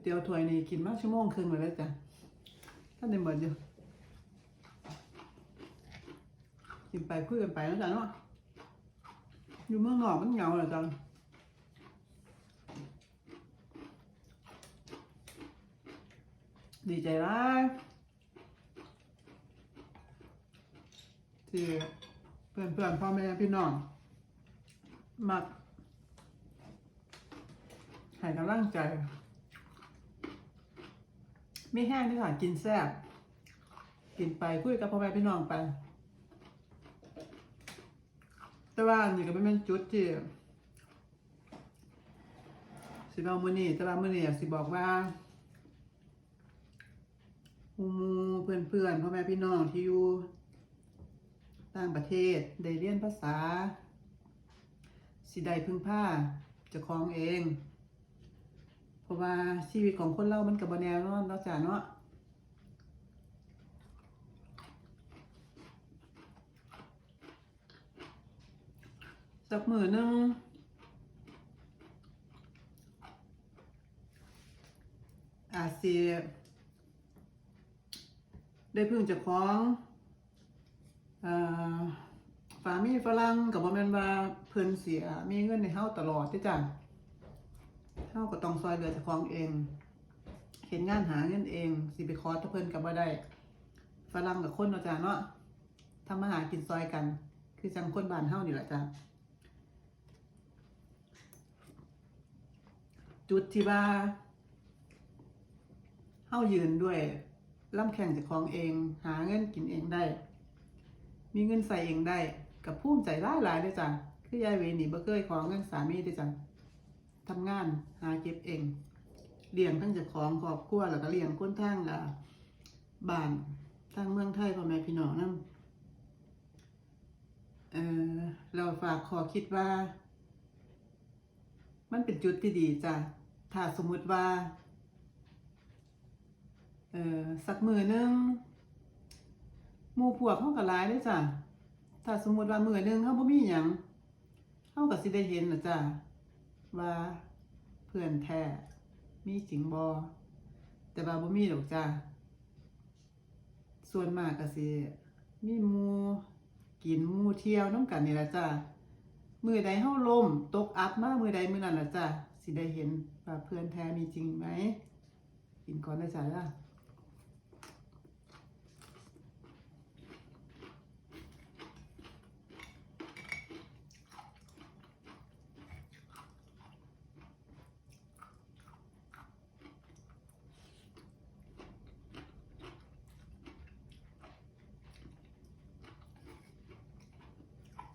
เตี๋ยวถ้วยนี่กินมาชั่วโมงครึ่งเลยแล้วจ้ะท่านได้หมดอยู่กินไปคุยกันไปแล้วจ้ะเนาะอยู่เมืองนอกมันเหงาเหรอจังดีใจร้ายที่เพื่อนเพื่อนพ่อแม่พี่น้องมักให้กำลังใจ ไม่แห้งที่ค่ะกินแซ่บกินไปคุยกับพ่อแม่พี่น้องไป แต่ว่านี่ก็ไม่เป็นจุดที่สิบเอามือนี่แต่ว่ามือนี่สิบอกว่าหมูเพื่อนเพื่อนๆพ่อแม่พี่น้องที่อยู่ต่างประเทศได้เรียนภาษา สิได้พึ่งผ้าจะคล้องเอง ราะว่าชีวิตของคนเรามันกับบแนวนอนแล้วจ้ะเนาะสักมือนึงอาจสิได้พึ่งจากของเอ่อฝามีฝรั่งกับบ่แม่นว่าเพิ่นเสียมีเงินในเฮาตลอดเด้จ้ะ เฮาก็ต้องซอยเหลือเจ้าของเองเห็นงานหาเงินเอง สิไปคอตะเพิ่นกับบ่ได้ฝรั่งกับคนเนาะจ้ะเนาะทำมาหากินซอยกัน คือจังคนบ้านเฮานี่แหละจ้ะจุดที่ว่าเฮายืนด้วยล่ำแข่งจ้าของเอง หาเงินกินเองได้ มีเงินใส่เองได้ กับภูมิใจหลายเด้อจ้ะคือยายเวนี่บ่เคยขอเงินสามีเด้อจ้ะ ทำงานหาเก็บเองเลี้ยงทั้งเจ้าของครอบครัวแล้วก็เลี้ยงคนทางอ่าบ้านทางเมืองไทยพ่อแม่พี่น้องนำเออเราฝากขอคิดว่า มันเป็นจุดที่ดีจ้ะถ้าสมมุติว่าเออสักมือหนึงหมู่พวกเฮาก็หลายด้จ้ะถ้าสมมุติว่ามือหนึงเฮาบ่มีหยังเฮาก็สิได้เห็นนะจ้ะ ว่าเพื่อนแท้มีจริงบอแต่บาบ่มีดอกจ้าส่วนมากก็สิมีมูกินมูเที่ยวน้องกันนี่ละจ้ามือใดเฮาล่มตกอับมากมือใดมือนั่นละจ้าสิได้เห็นว่าเพื่อนแท้มีจริงไหมกินก่อนได้จ้าล่ะ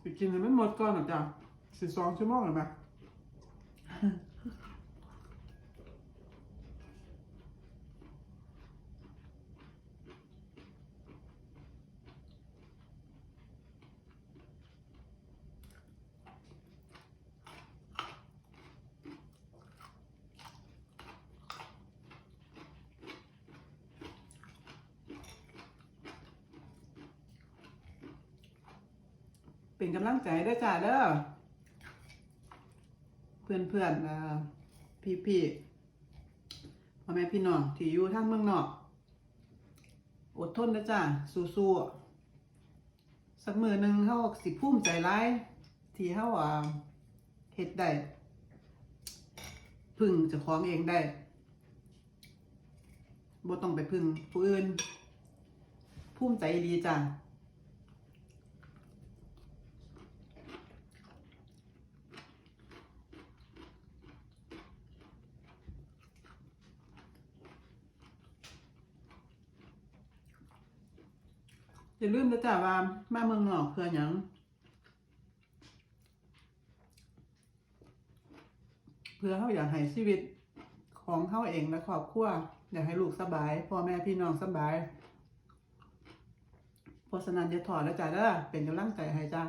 สิ กินให้มันหมดก่อนหรอกจ้ะสิสองชั่วโมงหรือไหม เป็นกำลังใจเด้จ้าเด้อเพื่อนเพื่อนๆอ่าพี่พี่พ่อแม่พี่น้องที่อยู่ทางเมืองนอก อดทนเด้จ้าสู้ๆสักมือหนึ่งเฮาสิภูมิใจร้าย ที่เฮาอ่าเฮ็ดได้พึ่งเจ้าของเองได้บ่ต้องไปพึ่งผู้อื่น ภูมิใจดีจ้า อย่าลืมนะจ๊ะว่ามาเมืองนอกเพื่อยังเพื่อเขาอยากให้ชีวิตของเขาเองและครอบครัวอยากให้ลูกสบายพ่อแม่พี่น้องสบายเพราะฉะนั้นอย่าถอดแล้วจ้ะเด้อเป็นกำลังใจให้จ้า